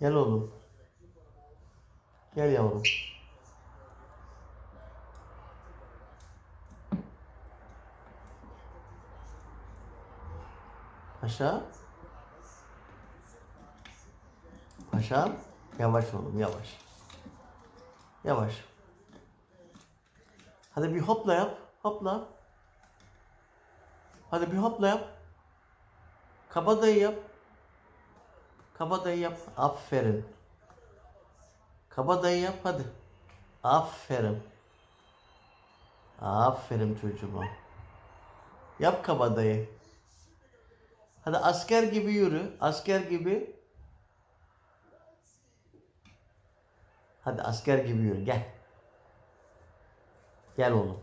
Gel oğlum. Gel yavrum. Paşa. Paşa. Yavaş oğlum yavaş. Yavaş. Hadi bir hopla yap. Hopla. Hadi bir hopla yap. Kabadayı yap. Kabadayı yap. Aferin. Kabadayı yap hadi. Aferin. Aferin çocuğuma. Yap kabadayı. Hadi asker gibi yürü. Asker gibi. Hadi asker gibi yürü. Gel. Gel oğlum.